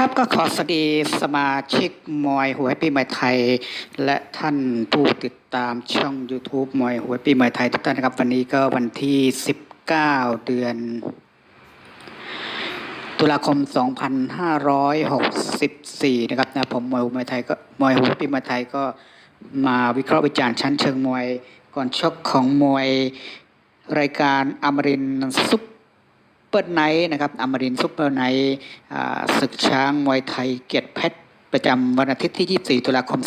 ครับก็ขอสวัสดีสมาชิกมวยหวยปีใหม่ไทย และท่านผู้ติดตามช่อง YouTube มวยหวยปีใหม่ไทยทุกท่านนะครับ วันนี้ก็วันที่ 19 เดือน ตุลาคม 2564 นะครับนะผมมวยหวยไทยก็มวยหวยปีใหม่ไทยก็มาวิเคราะห์วิจารณ์ชั้นเชิงมวยก่อนชกของมวยรายการอมรินซุป เปิดไนท์นะครับอมรินทร์ซุปเปอร์ไนท์ศึกช้างมวยไทยเกียรติเพชรประจำวันอาทิตย์ที่ 24 ตุลาคม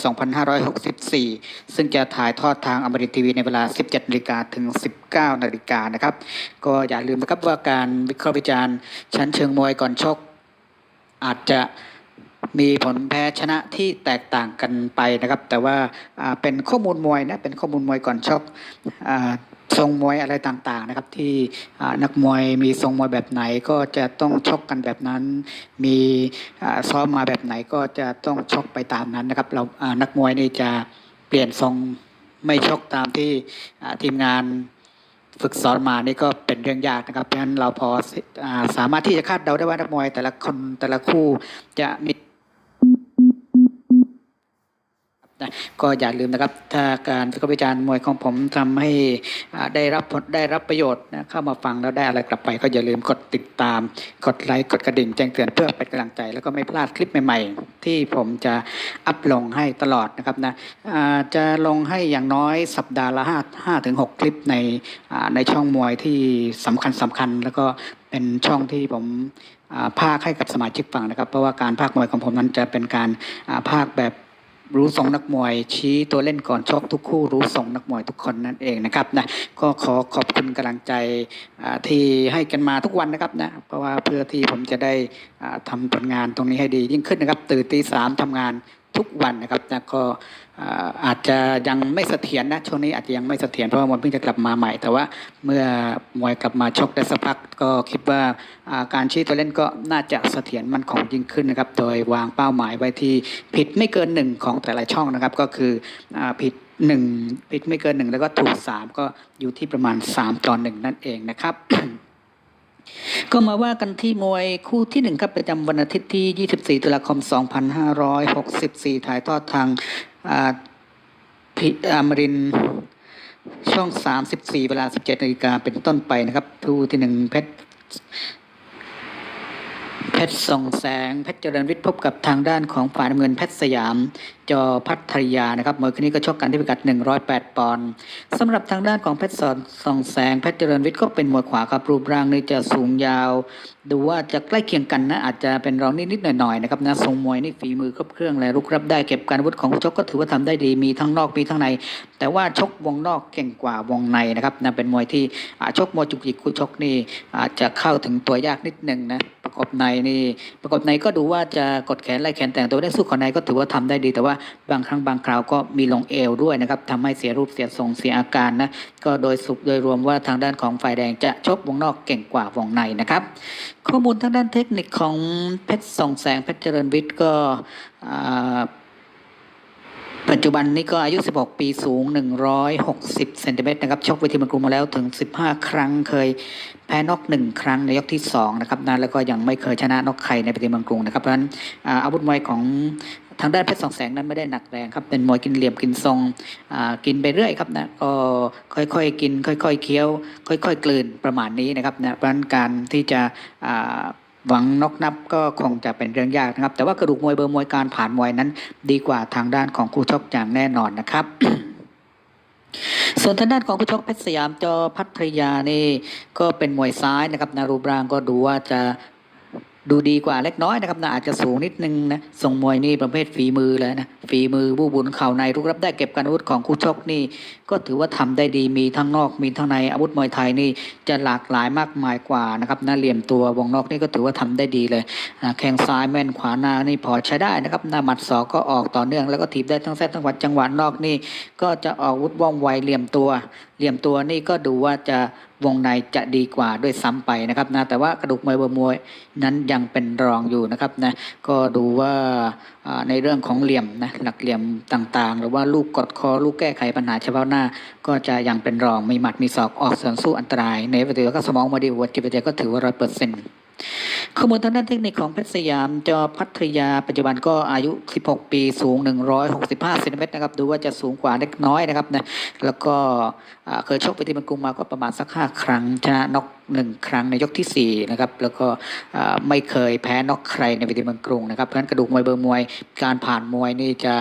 2564 ซึ่งจะถ่ายทอดทางอมรินทร์ทีวีในเวลา 17นาฬิกาถึง 19นาฬิกานะครับ ก็อย่าลืมนะครับว่าการวิเคราะห์วิจารณ์ชั้นเชิงมวยก่อนชก อาจจะมีผลแพ้ชนะที่แตกต่างกันไปนะครับ แต่ว่าเป็นข้อมูลมวยนะ เป็นข้อมูลมวยก่อนชกอ ทรงมวยอะไรต่างๆนะครับ ที่นักมวยมีทรงมวยแบบไหนก็จะต้องชกกันแบบนั้น มีซ้อมมาแบบไหนก็จะต้องชกไปตามนั้นนะครับ เรานักมวยนี่จะเปลี่ยนทรงไม่ชกตามที่ทีมงานฝึกสอนมานี่ก็เป็นเรื่องยากนะครับเพราะฉะนั้นเราพออาสามารถที่จะคาดเดาได้ว่านักมวยแต่ละคนแต่ละคู่จะมี นะก็อย่าลืมนะครับถ้าการวิเคราะห์วิจารณ์มวยของผมทำให้ได้รับผลได้รับประโยชน์นะเข้ามาฟังแล้วได้อะไรกลับไป ก็อย่าลืมกดติดตาม กดไลค์กดกระดิ่งแจ้งเตือนเพื่อเป็นกำลังใจ แล้วก็ไม่พลาดคลิปใหม่ ๆ ที่ผมจะอัพลงให้ตลอดนะครับนะจะลงให้อย่างน้อยสัปดาห์ละห้าถึงหกคลิปในในช่องมวยที่สำคัญสำคัญ แล้วก็เป็นช่องที่ผมภาคให้กับสมาชิกฟังนะครับ เพราะว่าการภาคมวยของผมนั้นจะเป็นการภาคแบบ รู้ทรงนักมวย ชี้ตัวเล่นก่อนชกทุกคู่รู้ทรงนักมวยทุกคนนั่นเองนะครับนะก็ขอขอบคุณกำลังใจที่ให้กันมาทุกวันนะครับนะเพราะว่าเพื่อที่ผมจะได้ทำทำผลงานตรงนี้ให้ดียิ่งขึ้นนะครับตื่นตีสามทำงาน ทุกวันนะครับนะก็อาจจะยังไม่เสถียรนะช่วงนี้อาจจะยังไม่เสถียรเพราะว่ามวยเพิ่งจะกลับมาใหม่ แต่ว่าเมื่อมวยกลับมาชกได้สักพักก็คิดว่าการชี้ตัวเล่นก็น่าจะเสถียรมันคงยิ่งขึ้นนะครับโดยวางเป้าหมายไว้ที่ผิดไม่เกินหนึ่งของแต่ละช่องนะครับก็คืออผิดหนึ่งผิดไม่เกินหนึ่งแล้วก็ถูกสามก็อยู่ที่ประมาณสามต่อหนึ่งนั่นเองนะครับ ก็มาว่ากันที่มวยคู่ที่หนึ่งครับประจำวันอาทิตย์ที่ 24 ตุลาคม 2564 ถ่ายทอดทางอาพิอมรินช่อง 34 เวลา 17นาฬิกาเป็นต้นไปนะครับคู่ที่หนึ่งเพชรเพชรส่องแสงเพชรเจริญวิทย์พบกับทางด้านของฝ่ายน้ำเงินเพชรสยาม จอพัทยานะครับมวยคู่นี้ก็ชกกันที่พิกัด 108 ปอนด์สำหรับทางด้านของเพชรส่องแสงเพชรเจริญวิทย์ก็เป็นมวยขวาครับรูปร่างนี่จะสูงยาว ดูว่าจะใกล้เคียงกันนะอาจจะเป็นรองนิดๆหน่อยๆนะครับนะทรงมวยนี่ฝีมือครบเครื่องและลุกรับได้เก็บการวุธของชกก็ถือว่าทำได้ดีมีทั้งนอกมีทั้งใน แต่ว่าชกวงนอกเก่งกว่าวงในนะครับนะเป็นมวยที่ชกมวยจุกจิกคู่ชกนี่อาจจะเข้าถึงตัวยากนิดหนึ่งนะประกบในนี่ประกบในก็ดูว่าจะกดแขนไล่แขนแต่งตัวได้สู้ขอในก็ถือว่าทำได้ดีแต่ว่าบางครั้งบางคราวก็มีลงเอวด้วยนะครับทำให้เสียรูปเสียทรงเสียอาการนะก็โดยสุโดยรวมว่าทางด้านของฝ่ายแดงจะชกวงนอกเก่งกว่าวงในนะครับ ข้อมูลทางด้านเทคนิคของเพชรส่องแสงเพชรเจริญวิทย์ก็ปัจจุบันนี้ก็อายุ 16 ปีสูง 160 เซนติเมตรนะครับ ชกเวทีมันกรุงมาแล้วถึง 15 ครั้ง เคยแพ้นอกหนึ่งครั้งในยกที่ 2 นะครับนะแล้วก็ยังไม่เคยชนะนอกใครในเวทีมืองกรุงนะครับ เพราะฉะนั้นอาอาวุธมวยของ ทางด้านเพชรสองแสงนั้นไม่ได้หนักแรงครับเป็นมวยกินเหลี่ยมกินทรงอ่ากินไปเรื่อยครับนะก็ค่อยๆกิน ค่อยๆเคี้ยว ค่อย ๆ กลืนประมาณนี้นะครับนะเพราะนั้นการที่จะอ่าหวังนกนับก็คงจะเป็นเรื่องยากนะครับ แต่ว่ากระดูกมวยเบอร์มวยการผ่านมวยนั้น ดีกว่าทางด้านของคู่ชกอย่างแน่นอนนะครับส่วนทางด้านของผู้ชกเพชรสยามจอพัทยานี่ก็เป็นมวยซ้ายนะครับนารูปร่างก็ดูว่าจะ ดูดีกว่าเล็กน้อยนะครับนะอาจจะสูงนิดนึงนะทรงมวยนี่ประเภทฝีมือเลยนะฝีมือบูบุญเข่าในรุกรับได้เก็บการอาวุธของคู่ชกนี่ ก็ถือว่าทำได้ดีมีทั้งนอกมีทั้งในอาวุธมวยไทยนี่จะหลากหลายมากมายกว่านะครับนะเหลี่ยมตัววงนอกนี่ก็ถือว่าทำได้ดีเลยอ่าแข้งซ้ายแม่นขวาหน้านี่พอใช้ได้นะครับหน้าหมัดศอกก็ออกต่อเนื่อง แล้วก็ถีบได้ทั้งเซตทั้งวัดจังหวะนอกนี่ ก็จะออกวุธว่องไวเหลี่ยมตัว เหลี่ยมตัวนี่ก็ดูว่าจะวงในจะดีกว่าด้วยซ้ำไปนะครับนะแต่ว่ากระดูกมวยเบอร์มวยนั้นยังเป็นรองอยู่นะครับนะก็ดูว่าในเรื่องของเหลี่ยมนะหลักเหลี่ยมต่างๆ หรือว่าลูกกดคอลูกแก้ไขปัญหาเฉพาะหน้า ก็จะยังเป็นรองมีหมัดมีศอกออกส่วนสู้อันตราย ในปฏิวัติก็สมองมาดีหัวจิตวิทยาก็ถือว่าร้อยเปอร์เซ็นต์ ข้อมูลทางด้านเทคนิคของเพชรสยามจอพัทยา ปัจจุบันก็อายุ 16 ปีสูง 165เซนติเมตรนะครับ ดูว่าจะสูงกว่าเล็กน้อยนะครับนะแล้วก็เคยชกไปที่มันกรุงมาก็ประมาณสัก 5 ครั้ง ชนะน็อกหนึ่งครั้งในยกที่ 4 นะครับ แล้วก็ไม่เคยแพ้น็อกใครในเวทีเมืองกรุงนะครับเพราะฉะนั้นกระดูกมวยเบอร์มวยการผ่านมวยนี่จะ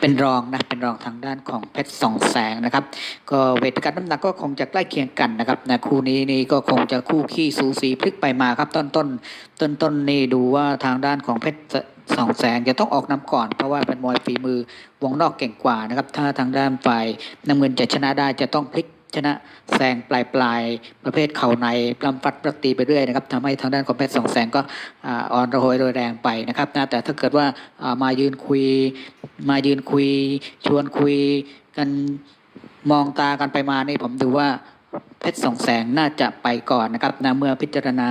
เป็นรองนะเป็นรองทางด้านของเพชรสองแสงนะครับ ก็เวทการน้ำหนักก็คงจะใกล้เคียงกันนะครับนะคู่นี้นี่ก็คงจะคู่ขี้สูสีพลิกไปมาครับ ต้นต้นต้นต้นนี่ดูว่าทางด้านของเพชรสองแสงจะต้องออกนำก่อน เพราะว่าเป็นมวยฝีมือวงนอกเก่งกว่านะครับ ถ้าทางด้านฝ่ายน้ำเงินจะชนะได้จะต้องพลิก ชนะแซงปลายปลายประเภทเข่าในปลำฟัดประตีไปเรื่อยนะครับทำให้ทางด้านของเพชรสองแสงก็อ่อนระหยโดยแรงไปนะครับนะแต่ถ้าเกิดว่าอ่ามายืนคุย มายืนคุย ชวนคุยกันมองตากันไปมานี่ผมดูว่า เพชรสองแสงน่าจะไปก่อนนะครับนะเมื่อพิจารณา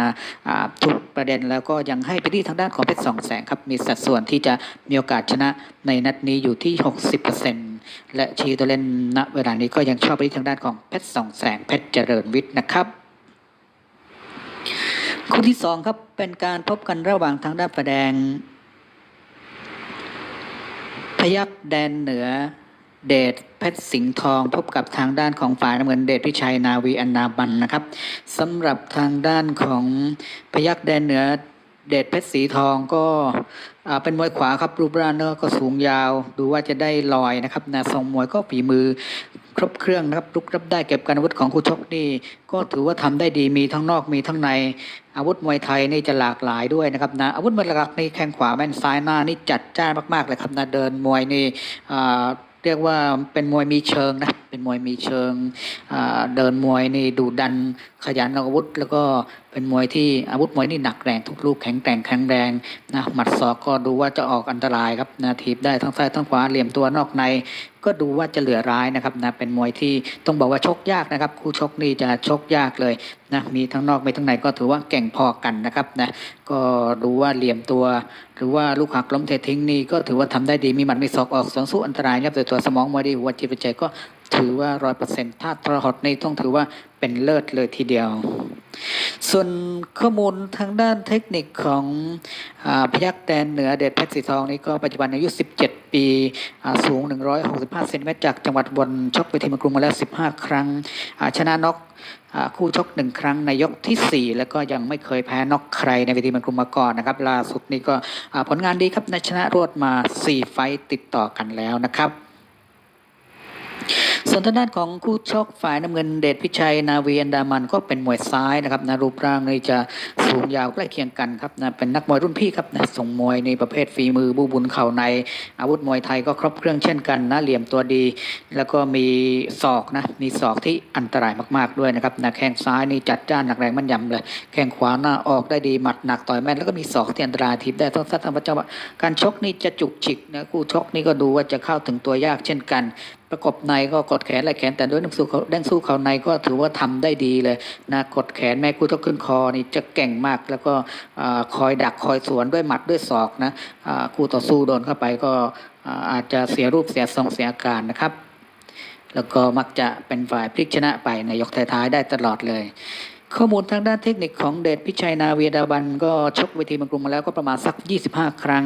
ทุกประเด็นแล้วก็ยังให้ไปที่ทางด้านของเพชรสองแสงครับมีสัดส่วนที่จะมีโอกาสชนะในนัดนี้อยู่ที่ 60%และชีตัวเล่นณเวลานี้ก็ยังชอบไปที่ทางด้านของเพชรสองแสงเพชรเจริญวิทย์นะครับคู่ที่สองครับเป็นการพบกันระหว่างทางด้านฝ่าแดง พยักแดนเหนือ เดชเพชรสิงห์ทองพบกับทางด้านของฝ่ายน้ำเงินเดชพิชัยนาวีอนนาบันนะครับสำหรับทางด้านของพยักแดนเหนือเดชเพชรสีทองก็เป็นมวยขวาครับรูปร่างก็สูงยาว ดูว่าจะได้ลอยนะครับนะทรงมวยก็ฝีมือครบเครื่องนะครับลุกรับได้เก็บการอาวุธของคู่ชกนี่ก็ถือว่าทำได้ดีมีทั้งนอกมีทั้งใน อาวุธมวยไทยนี่จะหลากหลายด้วยนะครับนะอาวุธมวยหลักนี่แข้งขวาแม่นซ้ายหน้านี่จัดจ้านมากๆเลยครับนะเดินมวยนี่อ่า เรียกว่าเป็นมวยมีเชิงนะ เป็นมวยมีเชิงเดินมวยนี่ดูดันขยันออกอาวุธ แล้วก็เป็นมวยที่อาวุธมวยนี่หนักแรงทุกลูกแข็งแกร่งแข็งแรงนะหมัดศอกก็ดูว่าจะออกอันตรายครับนะถีบได้ทั้งซ้ายทั้งขวาเหลี่ยมตัวนอกใน ก็ดูว่าจะเหลือร้ายนะครับนะเป็นมวยที่ต้องบอกว่าชกยากนะครับ คู่ชกนี่จะชกยากเลยนะมีทั้งนอกมีทั้งในก็ถือว่าเก่งพอกันนะครับนะก็ดูว่าเหลี่ยมตัว หรือว่าลูกหักล้มเททิ้งนี่ก็ถือว่าทำได้ดีมีหมัดมีศอกออกสองสู้อันตรายนะครับแต่ตัวสมองมวยดีหัวจิตวิจัยก็ ถือว่าร้อยเปอร์เซ็นต์ถ้าทรหดนี่ต้องถือว่าเป็นเลิศเลยทีเดียว ส่วนข้อมูลทางด้านเทคนิคของอพยักแดนเหนือเดชเพชรสีทองนี่ก็ปัจจุบันอายุ 17 ปีอ่าสูง 165 เซนติเมตรจากจังหวัดบนชกไปทีมกรุงมาแล้ว 15 ครั้ง ชนะน็อกคู่ชกหนึ่งครั้งในยกทีสี่4 แล้วก็ยังไม่เคยแพ้น็อกใครในเวทีมันกรุงมาก่อนนะครับล่าสุดนี่ก็ผลงานดีครับในชนะรวดมา 4 ไฟต์ติดต่อกันแล้วนะครับ ส่วนทางด้านของคู่ชกฝ่ายน้ำเงินเดชพิชัยนาวีอันดามันก็เป็นมวยซ้ายนะครับนะรูปร่างนี่จะสูงยาวใกล้เคียงกันครับนะเป็นนักมวยรุ่นพี่ครับนะส่งมวยในประเภทฝีมือบูบุญเข่าใน อาวุธมวยไทยก็ครบเครื่องเช่นกันนะเหลี่ยมตัวดี แล้วก็มีศอกนะมีศอกที่อันตรายมากๆด้วยนะครับนะแข้งซ้ายนี่จัดจ้านหนักแรงมันยำเลย แข้งขวาหน้าออกได้ดีหมัดหนักต่อยแม่นแล้วก็มีศอกที่อันตรายทีบได้ต้องซัดทางพระเจ้าว่าการชกนี่จะจุกจิกนะคู่ชกนี่ก็ดูว่าจะเข้าถึงตัวยากเช่นกันประกบในก็กดแขนไหล่แขนแต่ด้วยน้ำสู้เขาแดงสู้เขาในก็ถือว่าทำได้ดีเลยนะกดแขนแม่คู่ชกขึ้นคอนี่จะเก่งมากแล้วก็คอยดักคอยสวนด้วยหมัดด้วยศอกนะคู่ต่อสู้โดนเข้าไปก็อาจจะเสียรูปเสียทรงเสียอาการนะครับ แล้วก็มักจะเป็นฝ่ายพลิกชนะไปในยกท้ายๆได้ตลอดเลย ข้อมูลทางด้านเทคนิคของเดชพิชัยนาเวียดาบัน ก็ชกเวทีเมืองกรุงมาแล้วก็ประมาณสัก 25 ครั้ง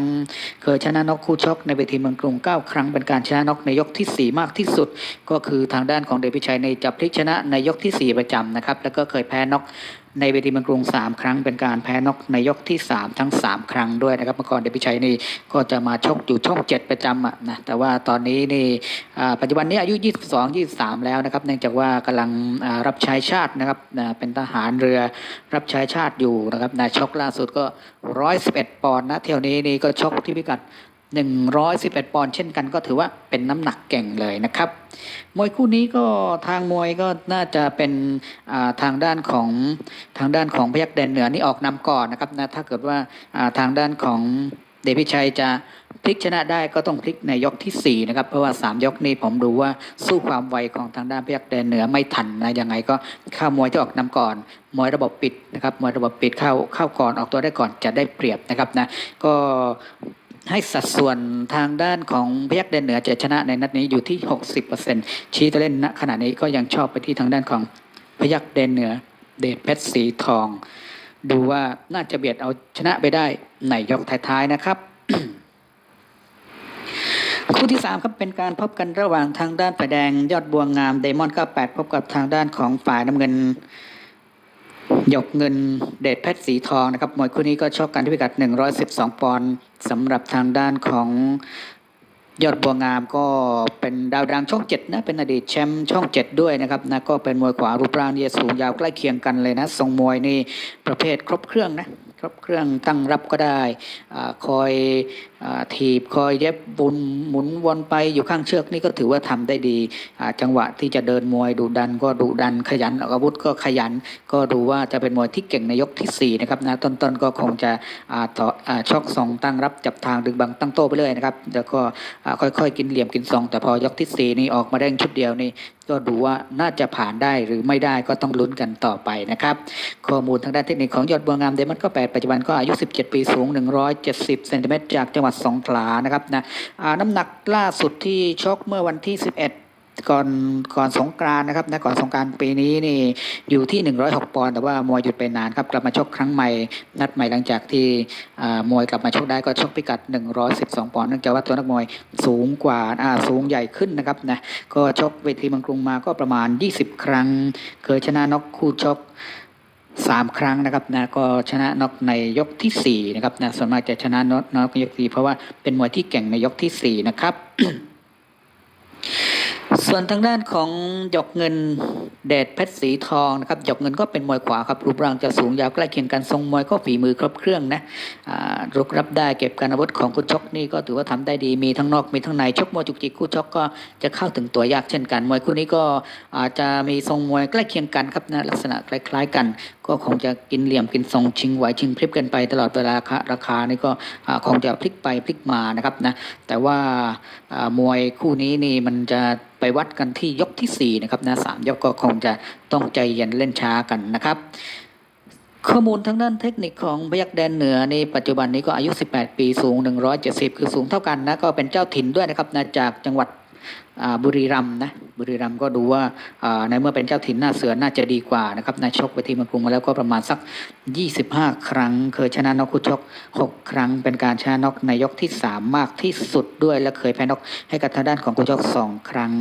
เคยชนะน็อกคู่ชกในเวทีเมืองกรุง 9 ครั้งเป็นการชนะน็อกในยกทีสี่4 มากที่สุด ก็คือทางด้านของเดชพิชัยในจับพลิกชนะในยกทีสี่4 ประจำนะครับแล้วก็เคยแพ้น็อกในเวทีเมืองกรุง3 ครั้งเป็นการแพ้นอกในยกที่ 3 ทั้ง 3 ครั้งด้วยนะครับเมื่อก่อนเดชพิชัยนี่ก็จะมาชกอยู่ช่อง 7 ประจำอะนะแต่ว่าตอนนี้นี่ปัจจุบันนี้อายุ 22 23 แล้วนะครับเนื่องจากว่ากำลังรับใช้ชาตินะครับเป็นทหารเรือรับใช้ชาติอยู่นะครับนะชกล่าสุดก็ 111 ปอนด์นะเที่ยวนี้นี่ก็ชกที่พิกัด 111 ปอนด์เช่นกันก็ถือว่าเป็นน้ำหนักเก่งเลยนะครับ มวยคู่นี้ก็ทางมวยก็น่าจะเป็นาทางด้านของทางด้านของพยักแดนเหนือนี่ออกนำก่อนนะครับนะถ้าเกิดว่าาทางด้านของเดชพิชัยจะพลิกชนะได้ก็ต้องพลิกในยกทีสี่ 4 นะครับ เพราะว่า 3 ยกนี้ผมดูว่าสู้ความไวของทางด้านพยักแดนเหนือไม่ทันนะยังไงก็เข้ามวยจะออกนำก่อน มวยระบบปิดนะครับมวยระบบปิดเข้าเข้าก่อนออกตัวได้ก่อนจะได้เปรียบนะครับนะก็ ให้สัดส่วนทางด้านของพยักแดนเหนือจะชนะในนัดนี้อยู่ที่ 60%ชี้ตัวเล่นณขณะนี้ก็ยังชอบไปที่ทางด้านของพยักแดนเหนือ เดชเพชรสีทอง ดูว่าน่าจะเบียดเอาชนะไปได้ในยกท้ายๆนะครับคู่ที่สามครับเป็นการพบกันระหว่างทางด้านฝ่ายแดงยอดบัวงามไดมอน98พบกับทางด้านของฝ่ายน้ำเงิน หยกเงินเดชเพชรสีทองนะครับมวยคู่นี้ก็ชกกันที่พิกัด 112 ปอนด์สำหรับทางด้านของยอดบัวงามก็เป็นดาวดังช่องเจ็ดนะเป็นอดีตแชมป์ช่องเจ็ดด้วยนะครับนะก็เป็นมวยขวารูปร่างเนี่ยสูงยาวใกล้เคียงกันเลยนะทรงมวยนี่ประเภทครบเครื่องนะ ครบเครื่องตั้งรับก็ได้อคอยอถีบคอยเย็บบุญหมุนวนไปอยู่ข้างเชือกนี่ก็ถือว่าทำได้ดี จังหวะที่จะเดินมวยดุดันก็ดุดันขยันออกอาวุธก็ขยัน ก็ดูว่าจะเป็นมวยที่เก่งในยกที่สี่นะครับนะต้นๆก็คงจะต่อช็อกสองตั้งรับจับทางดึงบังตั้งโต้ไปเลยนะครับแล้วก็ค่อยๆ กินเหลี่ยมกินซองแต่พอยกที่สี่นี่ออกมาเร่งชุดเดียวนี่ ก็ดูว่าน่าจะผ่านได้หรือไม่ได้ก็ต้องลุ้นกันต่อไปนะครับ ข้อมูลทางด้านเทคนิคของยอดบัวงามเดมอนก็ 8 ปัจจุบันก็อายุ 17 ปีสูง 170เซนติเมตรจากจังหวัดสงขลานะครับนะน้ำหนักล่าสุดที่ชกเมื่อวันที่ 11 ก่อนก่อนสงกรานนะครับนะก่อนสงกรานปีนี้นี่อยู่ที่ 106 ปอนด์แต่ว่ามวยหยุดไปนานครับกลับมาชกครั้งใหม่นัดใหม่หลังจากที่มวยกลับมาชกได้ก็ชกพิกัด 112 ปอนด์เนื่องจากว่าตัวนักมวยสูงกว่าสูงใหญ่ขึ้นนะครับนะก็ชกเวทีเมืองกรุงมาก็ประมาณ 20 ครั้ง เคยชนะน็อกคู่ชกสามครั้งนะครับนะก็ชนะน็อกในยกที่สี่นะครับนะส่วนมากจะชนะน็อกน็อกในยกที่เพราะว่าเป็นมวยที่เก่งในยกที่สี่นะครับ ส่วนทางด้านของหยกเงินเดชเพชรสีทองนะครับหยกเงินก็เป็นมวยขวาครับรูปร่างจะสูงยาวใกล้เคียงกันทรงมวยก็ฝีมือครบเครื่องนะรุกรับได้เก็บการอาวุธของคู่ชกนี่ก็ถือว่าทำได้ดีมีทั้งนอกมีทั้งในชกมวยจุกจิกคู่ชกก็จะเข้าถึงตัวยากเช่นกันมวยคู่นี้ก็อาจจะมีทรงมวยใกล้เคียงกันครับนะลักษณะคล้าย ๆกัน ก็คงจะกินเหลี่ยมกินทรงชิงไหวชิงพริบกันไปตลอดเวลาราคานี่ก็คงจะพลิกไปพลิกมานะครับนะแต่ว่ามวยคู่นี้นี่มันจะไปวัดกันที่ยกที่สี่นะครับนะสามยกก็คงจะต้องใจเย็นเล่นช้ากันนะครับ ข้อมูลทางด้านเทคนิคของพยักแดนเหนือในปัจจุบันนี้ก็อายุ 18 ปีสูง 170 คือสูงเท่ากันนะก็เป็นเจ้าถิ่นด้วยนะครับนะจากจังหวัด บุรีรัมย์นะบุรีรัมย์ก็ดูว่าในเมื่อเป็นเจ้าถิ่นหน้าเสือน่าจะดีกว่านะครับนะชกไปที่เมืองกรุงมาแล้วก็ประมาณสัก 25 ครั้ง เคยชนะน็อกคู่ชก 6 ครั้ง เป็นการชนะน็อกในยกที่ 3 มากที่สุดด้วย และเคยแพ้น็อกให้กับทางด้านของคู่ชก 2 ครั้ง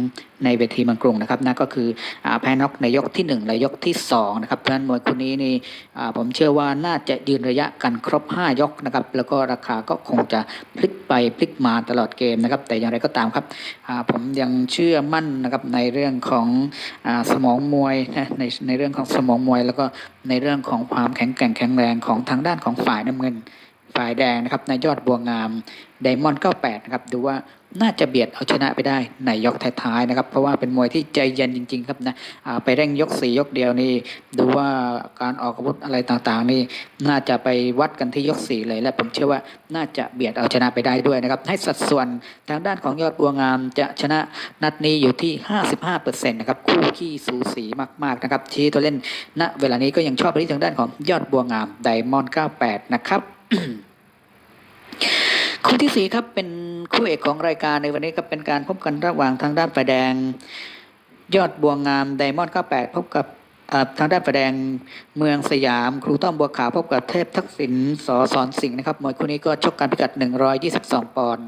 ในเวทีเมืองกรุงนะครับนั่นก็คือแพ้น็อกในยกที่ 1 และยกที่2นะครับเพราะฉะนั้นมวยคู่นี้นี่ผมเชื่อว่าน่าจะยืนระยะกันครบ 5 ยกนะครับแล้วก็ราคาก็คงจะพลิกไปพลิกมาตลอดเกมนะครับแต่อย่างไรก็ตามครับผมยังเชื่อมั่นนะครับในเรื่องของอสมองมวยนะในในเรื่องของสมองมวย แล้วก็ในเรื่องของความแข็งแกร่งแข็งแรงของทางด้านของฝ่ายน้ำเงินฝ่ายแดงนะครับในยอดบัวงามไดมอนด์98นะครับดูว่า น่าจะเบียดเอาชนะไปได้ในยกท้ายๆนะครับ เพราะว่าเป็นมวยที่ใจเย็นจริง ๆ ครับนะไปเร่งยกสี่ยกเดียวนี่ดูว่าการออกอาวุธอะไรต่างๆ นี่น่าจะไปวัดกันที่ยกสี่เลย และผมเชื่อว่าน่าจะเบียดเอาชนะไปได้ด้วยนะครับ ให้สัดส่วนทางด้านของยอดบัวงามจะชนะนัดนี้อยู่ที่ 55%นะครับคู่ขี้สูสีมากๆนะครับชี้ตัวเล่นณเวลานี้ก็ยังชอบไปที่ทางด้านของยอดบัวงามไดมอนด์98 นะครับ คู่ที่สี่ครับเป็นคู่เอกของรายการในวันนี้ก็เป็นการพบกันระหว่างทางด้านฝ่ายแดง ยอดบัวงามไดมอนด์98พบกับ ทางด้านฝ่ายแดงเมืองสยาม ครูต้อมบัวขาวพบกับเทพทักษิณสอสอนสิงห์นะครับมวยคู่นี้ก็ชกกันพิกัด 122 ปอนด์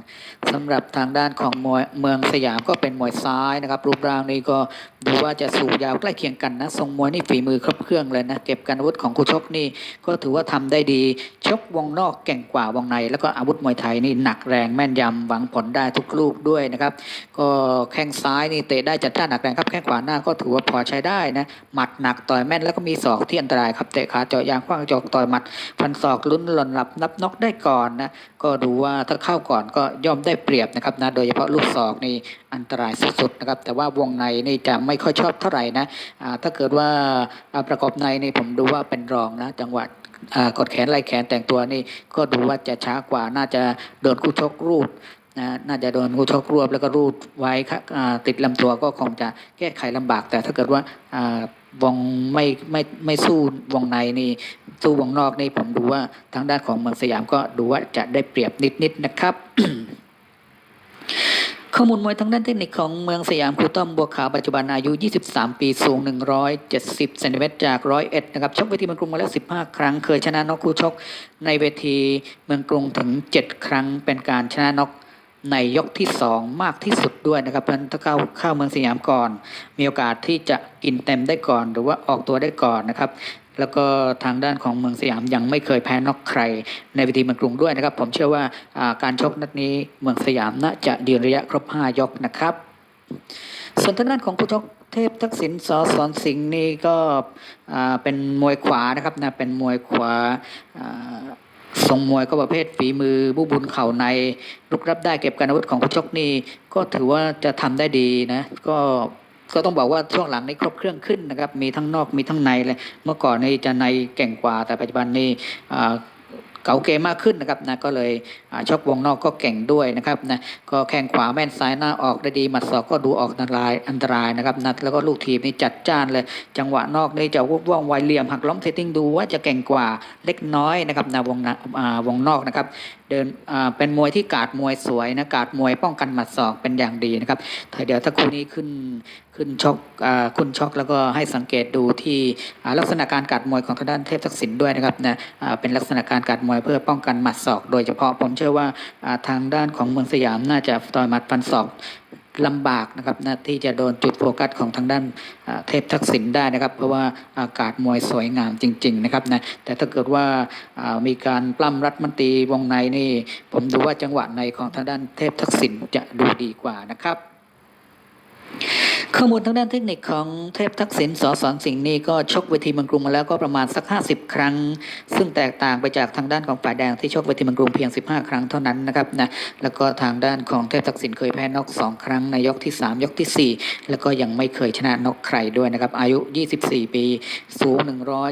สำหรับทางด้านของมวยเมืองสยามก็เป็นมวยซ้ายนะครับรูปร่างนี้ก็ดูว่าจะสูงยาวใกล้เคียงกันนะทรงมวยนี่ฝีมือครบเครื่องเลยนะเก็บการอาวุธของคู่ชกนี่ก็ถือว่าทำได้ดีชกวงนอกเก่งกว่าวงใน แล้วก็อาวุธมวยไทยนี่หนักแรงแม่นยำหวังผลได้ทุกลูกด้วยนะครับก็แข้งซ้ายนี่เตะได้จัดจ้านหนักแรงครับแข้งขวาหน้าก็ถือว่าพอใช้ได้นะหมัดหนักต่อยแม่นแล้วก็มีศอกที่อันตรายครับเตะขาเจาะยางคว้างจอกต่อยหมัดพันศอกลุ้นหล่นหลับนับน็อกได้ก่อนนะก็ดูว่าถ้าเข้าก่อนก็ย่อมได้เปรียบนะครับนะโดยเฉพาะลูกศอกนี่อันตรายสุดๆนะครับแต่ว่าวงในนี่จะไม่ค่อยชอบเท่าไหร่นะถ้าเกิดว่าประกอบในนี่ผมดูว่าเป็นรองนะจังหวะอ่ากดแขนไล่แขนแต่งตัวนี่ก็ดูว่าจะช้ากว่าน่าจะโดนคู่ชกรูดนะน่าจะโดนคู่ชกรวบแล้วก็รูดไว้ครับอ่าติดลำตัวก็คงจะแก้ไขลำบาก แต่ถ้าเกิดว่า วงไม่ไม่ไม่สู้วงในนี่สู้วงนอกนี่ผมดูว่าทางด้านของเมืองสยามก็ดูว่าจะได้เปรียบนิดๆนะครับ ข้อมูลมวยทางด้านเทคนิคของเมืองสยามครูต้อมบัวขาวปัจจุบันอายุ 23 ปีสูง 170เซนติเมตรจากร้อยเอ็ดนะครับชกเวทีเมืองกรุงมาแล้ว 15 ครั้ง เคยชนะน็อกคู่ชกในเวทีเมืองกรุงถึง 7 ครั้งเป็นการชนะน็อก ในยกที่ 2 มากที่สุดด้วยนะครับเพราะฉะนั้นถ้าเข้าเข้าเมืองสยามก่อน มีโอกาสที่จะกินเต็มได้ก่อน หรือว่าออกตัวได้ก่อนนะครับ แล้วก็ทางด้านของเมืองสยามยังไม่เคยแพ้นอกใคร ในเวทีเมืองกรุงด้วยนะครับ ผมเชื่อว่าการชกนัดนี้เมืองสยามน่าจะยืนระยะครบ 5 ยกนะครับ ส่วนทางด้านของผู้ชกเทพทักษิณสอสอนสิงห์นี่ก็เป็นมวยขวานะครับนะเป็นมวยขวา ทรงมวยก็ประเภทฝีมือบูบุญเข่าในลุกรับได้เก็บการอาวุธของผู้ชกนี่ก็ถือว่าจะทำได้ดีนะก็ก็ต้องบอกว่าช่วงหลังนี้ครบเครื่องขึ้นนะครับ มีทั้งนอกมีทั้งในเลย เมื่อก่อนนี่จะในเก่งกว่าแต่ปัจจุบันนี่ เก่าเกมมากขึ้นนะครับนะก็เลยชกวงนอกก็เก่งด้วยนะครับนะก็แข้งขวาแม่นซ้ายหน้าออกได้ดีหมัดศอกก็ดูออกอันตรายอันตรายนะครับนะแล้วก็ลูกทีมนี่จัดจ้านเลย จังหวะนอกนี่จะวุบว่องไวเหลี่ยมหักล้มเซตติ้งดูว่าจะเก่งกว่าเล็กน้อยนะครับนะวงนะอ่าวงนอกนะครับ เดินอ่าเป็นมวยที่กาดมวยสวยนะกาดมวยป้องกันหมัดศอกเป็นอย่างดีนะครับเดี๋ยวถ้าคู่นี้ขึ้นขึ้นชกอ่าคุณชกแล้วก็ให้สังเกตดูที่ลักษณะการกาดมวยของทางด้านเทพทักษิณด้วยนะครับนะอ่าเป็นลักษณะการกาดมวยเพื่อป้องกันหมัดศอก โดยเฉพาะผมเชื่อว่าอ่าทางด้านของเมืองสยามน่าจะต่อยหมัดฟันศอก ลำบากนะครับนะที่จะโดนจุดโฟกัสของทางด้านเทพทักษิณได้นะครับ เพราะว่าอากาศมวยสวยงามจริง ๆ นะครับนะแต่ถ้าเกิดว่าามีการปล้ำรัฐมนตรีวงในนี่ ผมดูว่าจังหวะในของทางด้านเทพทักษิณจะดูดีกว่านะครับ ข้อมูลทางด้านเทคนิคของเทพทักษิณสอสอนสิ่งนี่ก็ชกเวทีมืองกรุงมาแล้วก็ประมาณสัก 50 ครั้ง ซึ่งแตกต่างไปจากทางด้านของฝ่ายแดงที่ชกเวทีมืองกรุงเพียง 15 ครั้งเท่านั้นนะครับนะแล้วก็ทางด้านของเทพทักษิณเคยแพ้นอก2 ครั้งในยกที่ 3 ยกทีสี่ 4 แล้วก็ยังไม่เคยชนะนอกใครด้วยนะครับอายุ 24 ปีสูง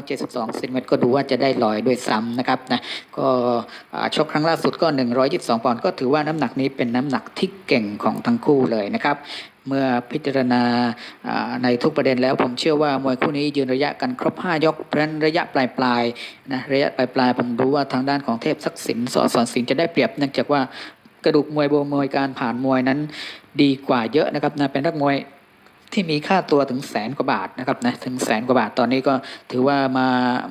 172เซนติเมตรก็ดูว่าจะได้ลอยด้วยซ้ำนะครับนะก็ชกครั้งล่าสุดก็ 122ปอนด์ก็ถือว่าน้ำหนักนี้เป็นน้ำหนักที่เก่งของทั้งคู่เลยนะครับเมื่อพิจารณาาในทุกประเด็นแล้ว ผมเชื่อว่ามวยคู่นี้ยืนระยะกันครบ 5 ยกเพราะนั้นระยะปลายปลายๆนะระยะปลายปลายๆผมรู้ว่าทางด้านของเทพศักดิ์สินสอสอนสิงจะได้เปรียบเนื่องจากว่ากระดูกมวยโบมวยการผ่านมวยนั้นดีกว่าเยอะนะครับนะเป็นนักมวยที่มีค่าตัวถึงแสนกว่าบาทนะครับนะถึงแสนกว่าบาทตอนนี้ก็ถือว่ามา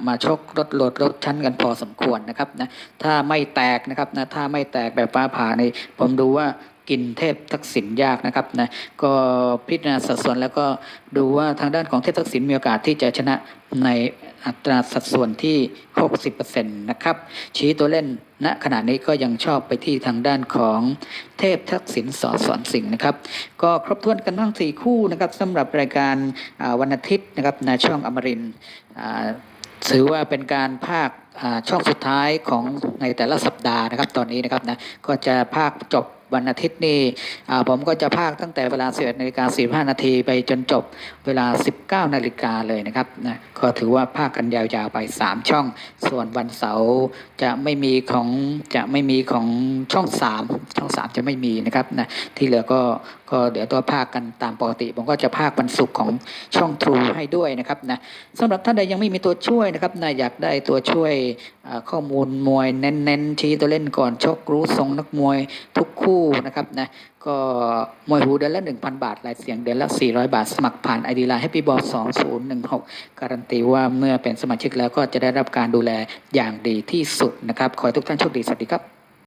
มาชกลดลดลดชั้นกันพอสมควรนะครับนะถ้าไม่แตกนะครับนะถ้าไม่แตกแบบฟ้าผ่าในผมดูว่า กินเทพทักษิณยากนะครับนะก็พิจารณาสัดส่วนแล้วก็ดูว่าทางด้านของเทพทักษิณมีโอกาสที่จะชนะในอัตราสัดส่วนที่ 60%นะครับ ชี้ตัวเล่นณขณะนี้ก็ยังชอบไปที่ทางด้านของเทพทักษิณสอสอนสิงห์นะครับ ก็ครบถ้วนกันทั้ง 4 คู่นะครับสำหรับรายการวันอาทิตย์นะครับในช่องอมรินอ่าถือว่าเป็นการภาคอ่าช่องสุดท้ายของในแต่ละสัปดาห์นะครับ ตอนนี้นะครับนะก็จะภาคจบ วันอาทิตย์นี่ผมก็จะภาคตั้งแต่เวลา 11นาฬิกา45 นาทีไปจนจบเวลา 19 นาฬิกาเลยนะครับนะก็ถือว่าภาคกันยาวๆไป 3 ช่อง ส่วนวันเสาร์จะไม่มีของจะไม่มีของช่อง 3 ช่อง 3 จะไม่มีนะครับนะที่เหลือก็ ก็เดี๋ยวตัวภาคกันตามปกติ ผมก็จะภาควันศุกร์ของช่องทรูให้ด้วยนะครับนะสำหรับท่านใดยังไม่มีตัวช่วยนะครับนะอยากได้ตัวช่วยข้อมูลมวยเน้นๆชี้ตัวเล่นก่อนชกรู้ทรงนักมวยทุกคู่นะครับนะก็มวยหูเดือนละ 1,000 บาทรายเสียงเดือนละ 400 บาท สมัครผ่านไอดีไลน์ให้พี่บอล2016 การันตีว่าเมื่อเป็นสมาชิกแล้วก็จะได้รับการดูแลอย่างดีที่สุดนะครับ ขอให้ทุกท่านโชคดี สวัสดีครับ